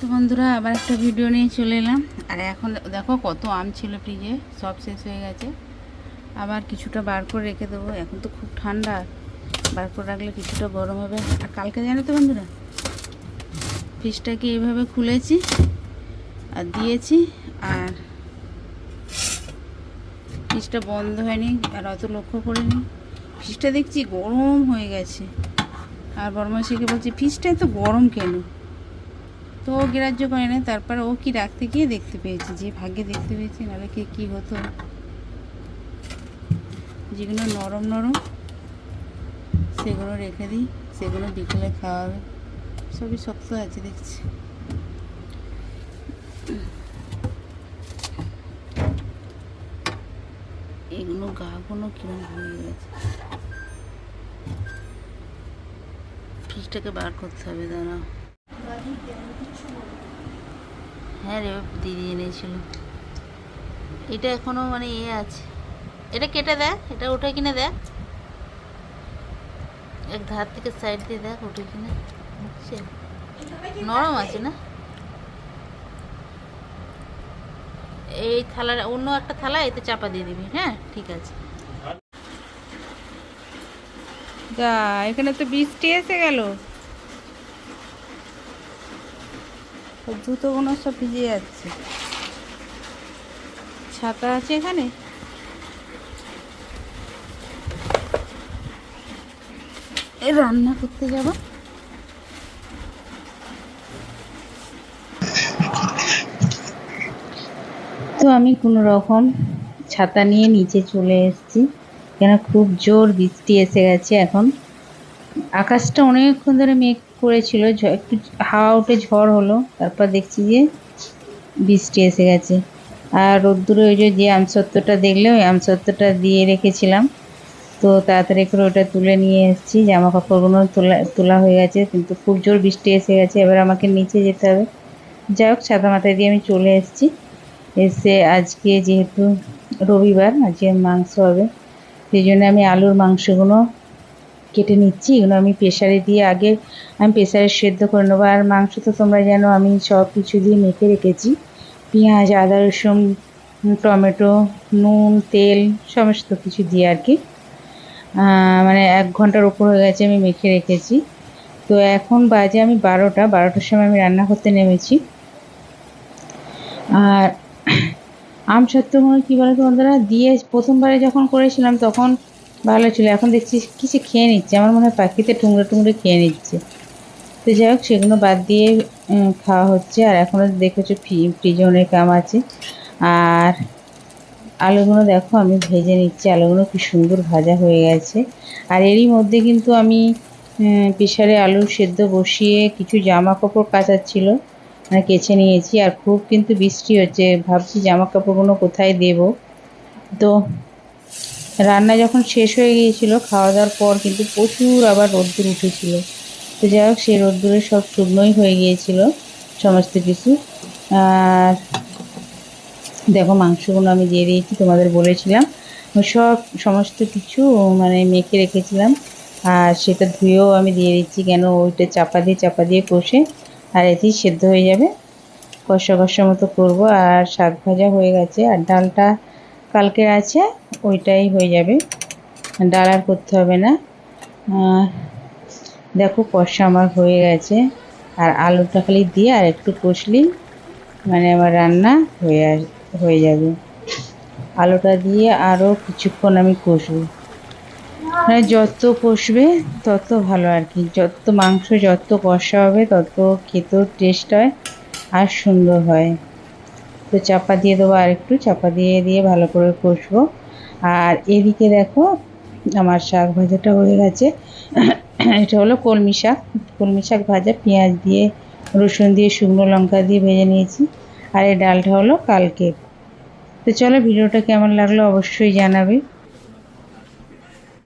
তো বন্ধুরা, আবার একটা ভিডিও নিয়ে চলে এলাম। আর এখন দেখো কত আম ছিল ফ্রিজে সব শেষ হয়ে গেছে। আবার কিছুটা বার করে রেখে দেবো। এখন তো খুব ঠান্ডা। বার করে রাখলে কিছুটা গরম হবে। আর কালকে জানো তো বন্ধুরা ফ্রিজটাকে এইভাবে খুলেছি আর দিয়েছি। আর ফ্রিজটা বন্ধ হয়নি আর অত লক্ষ্য করিনি। ফ্রিজটা দেখছি গরম হয়ে গেছে। আর বর্মাসিকে বলছি ফ্রিজটা এত গরম কেন? তো ও গ্রাহ্য করে না তারপর ও কি রাখতে গিয়ে দেখতে পেয়েছে, যে ভাগ্যে দেখতে পেয়েছি, নাহলে কি, কী হতো? যেগুলো নরম নরম, সেগুলো রেখে দিই, সেগুলো বিকেলে খাওয়া হবে সবই শক্ত আছে, দেখছি। এগুলো গাগুলো কিরম হয়ে গেছে। ফ্রিজটাকে বার করতে হবে, দাঁড়াও। হ্যাঁ রে, দিদি এনেছিল। এটা এখনও মানে ইয়ে আছে। এটা কেটে দেখ, এটা উঠে কিনে দেখ। এক ধার থেকে সাইড দিয়ে দেখ, উঠে কিনে। বুঝছে নরম আছে না? এই থালা অন্য একটা থালা, এতে চাপা দিয়ে দিবি। হ্যাঁ ঠিক আছে। যা, এখানে তো বৃষ্টি এসে গেল। জুতোগুলো সব ভিজে যাচ্ছে। ছাতা আছে এখানে? এ রান্না করতে যাব। তো আমি কোনো রকম ছাতা নিয়ে নিচে চলে এসেছি। কেন খুব জোর বৃষ্টি এসে গেছে এখন। আকাশটা অনেকক্ষণ ধরে মেঘ করেছিল একটু হাওয়া উঠে ঝড় হলো, তারপর দেখছি যে বৃষ্টি এসে গেছে। আর রোদ্দুরে ওই যে আমসত্ত্বটা দেখলে, ওই আমসত্ত্বটা দিয়ে রেখেছিলাম। তো তাড়াতাড়ি করে ওটা তুলে নিয়ে এসেছি জামা কাপড়গুলো তোলা তোলা হয়ে গেছে, কিন্তু খুব জোর বৃষ্টি এসে গেছে, এবার আমাকে নিচে যেতে হবে। যাই হোক ছাতা মাথায় দিয়ে আমি চলে এসেছি। এসে আজকে যেহেতু রবিবার, আজকে মাংস হবে, সেই জন্য আমি আলুর মাংসগুলো কেটে নিচ্ছি। এগুলো আমি প্রেশারে দিয়ে আগে আমি প্রেশারে সেদ্ধ করে নেব। আর মাংস তো তোমরা জানো, আমি সব কিছু দিয়ে মেখে রেখেছি। পেঁয়াজ, আদা, রসুন, টমেটো, নুন, তেল, সমস্ত কিছু দিয়ে আর কি মানে এক ঘণ্টার উপর হয়ে গেছে আমি মেখে রেখেছি। তো এখন বাজে আমি বারোটা। বারোটার সময় আমি রান্না করতে নেমেছি। আর আম সত্যগুলো কী বলতো বন্ধুরা? দিয়ে প্রথমবারে যখন করেছিলাম, তখন ভালো ছিল। এখন দেখছি কিছু খেয়ে নিচ্ছে। আমার মনে হয় পাখিতে টুংরে টুংরে খেয়ে নিচ্ছে। তো যাই হোক, সেগুলো বাদ দিয়ে খাওয়া হচ্ছে। আর এখনও দেখেছ ফ্রি- ফ্রিজে অনেক আম আছে। আর আলুগুলো দেখো, আমি ভেজে নিচ্ছি। আলুগুলো কি সুন্দর ভাজা হয়ে গেছে। আর এরই মধ্যে কিন্তু আমি প্রেশারে আলু সেদ্ধ বসিয়ে কিছু জামা কাপড় কাচার মানে কেচে নিয়েছি। আর খুব কিন্তু বৃষ্টি হচ্ছে। ভাবছি জামা কাপড়গুলো কোথায় দেব? তো রান্না যখন শেষ হয়ে গিয়েছিল খাওয়া দাওয়ার পর কিন্তু প্রচুর আবার রোদ্দুর উঠেছিল। তো যাই হোক, সেই রোদ্দুরে সব শুকনোই হয়ে গিয়েছিল, সমস্ত কিছু। আর দেখো, মাংসগুলো আমি দিয়ে দিয়েছি, তোমাদের বলেছিলাম। সব, সমস্ত কিছু মানে মেখে রেখেছিলাম। আর সেটা ধুয়েও আমি দিয়ে দিচ্ছি, কেন ওইটা চাপা দিয়ে চাপা দিয়ে কষে, আর এতেই সেদ্ধ হয়ে যাবে। কষা কষা মতো করব। আর শাক ভাজা হয়ে গেছে, আর ডালটা কালকে আছে, ওইটাই হয়ে যাবে। ডাল আর করতে হবে না। দেখো কষা আমার হয়ে গেছে। আর আলুটা খালি দিয়ে আর একটু কষলেই মানে আমার রান্না হয়ে হয়ে যাবে। আলুটা দিয়ে আরও কিছুক্ষণ আমি কষবো। মানে যত কষবে তত ভালো আর কি। যত মাংস যত কষা হবে তত খেতেও টেস্ট হয় আর সুন্দর হয়। তো চাপা দিয়ে দেবো আর একটু। চাপা দিয়ে দিয়ে ভালো করে কষবো। আর এদিকে দেখো, আমার শাক ভাজাটা হয়ে গেছে। এটা হলো কলমি শাক। কলমি শাক ভাজা, পেঁয়াজ দিয়ে, রসুন দিয়ে, শুকনো লঙ্কা দিয়ে ভেজে নিয়েছি। আর এই ডালটা হলো কালকে তো চলো, ভিডিওটা কেমন লাগল অবশ্যই জানাবে।